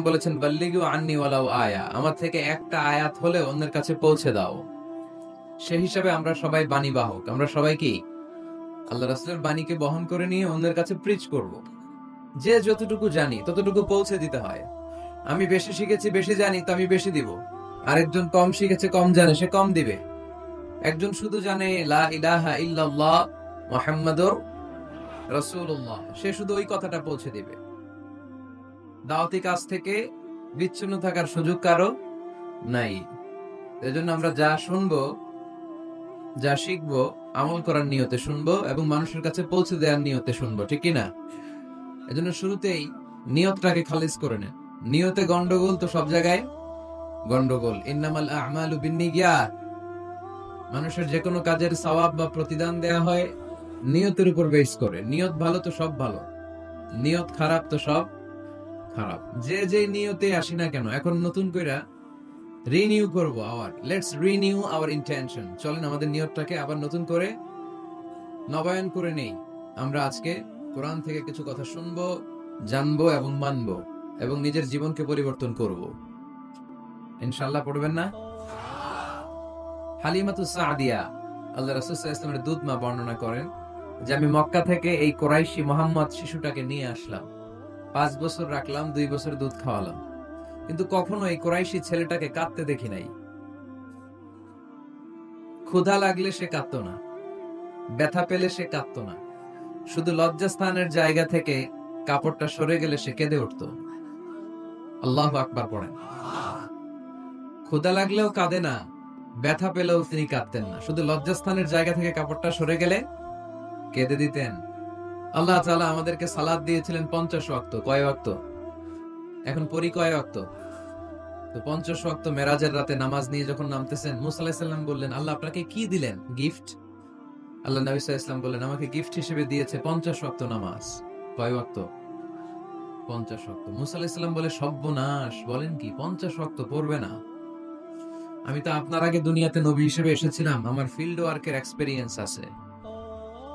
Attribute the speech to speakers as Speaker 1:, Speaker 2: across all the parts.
Speaker 1: বলেছেন আয়া। আমার থেকে একটা আয়াত হলে অন্যের কাছে পৌঁছে দাও। সে হিসাবে আমরা সবাই বাণী বাহক আমরা সবাই কি? আল্লাহ বাণীকে বহন করে নিয়ে অন্যের কাছে প্রিচ করব। যে যতটুকু জানি, ততটুকু পৌঁছে দিতে হয়। আমি বেশি শিখেছি, বেশি জানি, তো আমি বেশি দিব। আরেকজন কম শিখেছে, কম জানে, সে কম দিবে। একজন শুধু জানে, লা ইলাহা ইল্লাল্লাহ মুহাম্মাদুর রাসূলুল্লাহ। সে শুধু ওই কথাটা পৌঁছে দিবে। দাওয়াতি কাজ থেকে বিচ্ছিন্ন থাকার সুযোগ কারও নাই। এজন্য আমরা যা শুনব, যা শিখব, আমল করার নিয়তে শুনব এবং মানুষের কাছে পৌঁছে দেওয়ার নিয়তে শুনব, ঠিক কি না এজন্য শুরুতেই নিয়তটাকে খালিজ করে নেন। নিয়তে গন্ডগোল তো সব জায়গায় গন্ডগোল ইন্নামাল আমালু বিন্নিয়াত। মানুষের যে কোনো কাজের সওয়াব বা প্রতিদান দেয়া হয় নিয়তের উপর বেস করে। নিয়ত ভালো তো সব ভালো। নিয়ত খারাপ তো সব খারাপ। যে যে নিয়তে আসি না কেন, এখন নতুন কইরা রিনিউ করব আবার। লেটস রিনিউ আওয়ার ইন্টেনশন চলেন, আমাদের নিয়তটাকে আবার নতুন করে নবায়ন করে নেই। আমরা আজকে কোরআন থেকে কিছু কথা শুনব, জানব এবং মানবো এবং নিজের জীবনকে পরিবর্তন করব। ইনশাআল্লাহ পড়বেন না? হালিমাতু সাদিয়া, আল্লাহ রাসূল সাল্লাল্লাহু আলাইহি ওয়াসাল্লামের দুধ মা বর্ণনা করেন যে, আমি মক্কা থেকে এই কোরাইশি মোহাম্মদ শিশুটাকে নিয়ে আসলাম। পাঁচ বছর রাখলাম, দুই বছর দুধ খাওয়ালাম। কিন্তু কখনো এই কোরাইশি ছেলেটাকে কাঁদতে দেখি নাই। ক্ষুধা লাগলে সে কাঁদতো না, ব্যথা পেলে সে কাঁদতো না। শুধু লজ্জাস্থানের জায়গা থেকে কাপড়টা সরে গেলে সে কেঁদে উঠতো। আল্লাহ আকবার পড়েন। ক্ষুধা লাগলেও কাঁদে না, ব্যথা পেলেও তিনি কাঁদতেন না। শুধু লজ্জাস্থানের জায়গা থেকে কাপড়টা সরে গেলে কেঁদে দিতেন। আল্লাহ তাআলা আমাদেরকে সালাদ দিয়েছিলেন পঞ্চাশ ওয়াক্ত। কয় ওয়াক্ত? এখন পরি কয় ওয়াক্ত? তো পঞ্চাশ ওয়াক্ত মেরাজের রাতে নামাজ নিয়ে যখন নামতেছেন, মুসা আলাইহিস সালাম বললেন, আল্লাহ আপনাকে কি দিলেন? গিফট? আল্লাহ নবী সাল্লাল্লাহু বললেন, আমাকে গিফট হিসেবে দিয়েছে পঞ্চাশ ওয়াক্ত নামাজ। কয় ওয়াক্ত? পঞ্চাশ ওয়াক্ত। মুসা আলাইহিস সালাম বলে, সর্বনাশ, বলেন কি, পঞ্চাশ ওয়াক্ত পড়বে না। আমি তো আপনার আগে দুনিয়াতে নবী হিসেবে এসেছিলাম, আমার ফিল্ড ওয়ার্কের এক্সপেরিয়েন্স আছে।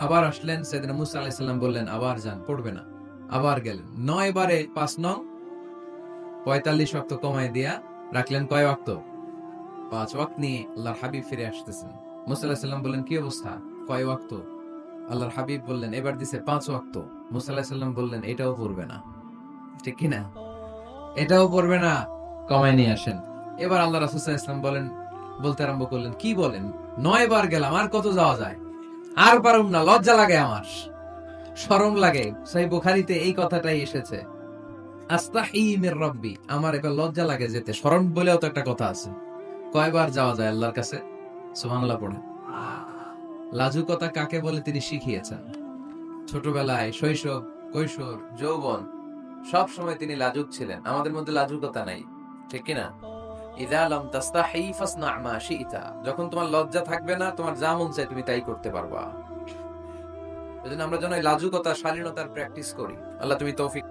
Speaker 1: আবার আসলেন সেদিন মুসা আলাইহিস সালাম বললেন, আবার যান, পড়বে না। আবার গেলেন। নয় বারে পাঁচ নং, পঁয়তাল্লিশ অক্ত কমায় দিয়া রাখলেন কয় অক্ত পাঁচ ওয়াক্ত নিয়ে আল্লাহর হাবিব ফিরে আসতেছেন। মুসা আলাইহিস বললেন, কি অবস্থা? কয় ওয়াক্ত? আল্লাহর হাবিব বললেন, এবার দিছে পাঁচ ওয়াক্ত। মুসা আলাইহিস সালাম বললেন, এটাও পড়বে না। ঠিক কিনা? এটাও পড়বে না। কমায় নিয়ে আসেন। এবার আল্লাহ রাসূল সাল্লাল্লাহু বলেন, বলতে আরম্ভ করলেন, কি বলেন? নয় বার গেলাম, আর কত যাওয়া যায়? আর পারুম না, লজ্জা লাগে আমার। শরম লাগে। সেই বুখারিতে এই কথাটাই এসেছে। আস্তাহি মির রব্বি। আমার এবার লজ্জা লাগে যেতে। শরম বলেও তো একটা কথা আছে। কয়বার যাওয়া যায় আল্লাহর কাছে? সুবহানাল্লাহ পড়ে। লাজুকতা কাকে বলে তিনি শিখিয়েছেন? ছোটবেলায় শৈশব, কৈশোর, যৌবন সব সময় তিনি লাজুক ছিলেন। আমাদের মধ্যে লাজুকতা নাই। ঠিক কি যখন তোমার লজ্জা থাকবে না, তোমার যা মন চাই তুমি তাই করতে পারবা। এজন্য আমরা যেন লাজুকতা, শালীনতার প্র্যাকটিস করি। আল্লাহ তুমি তৌফিক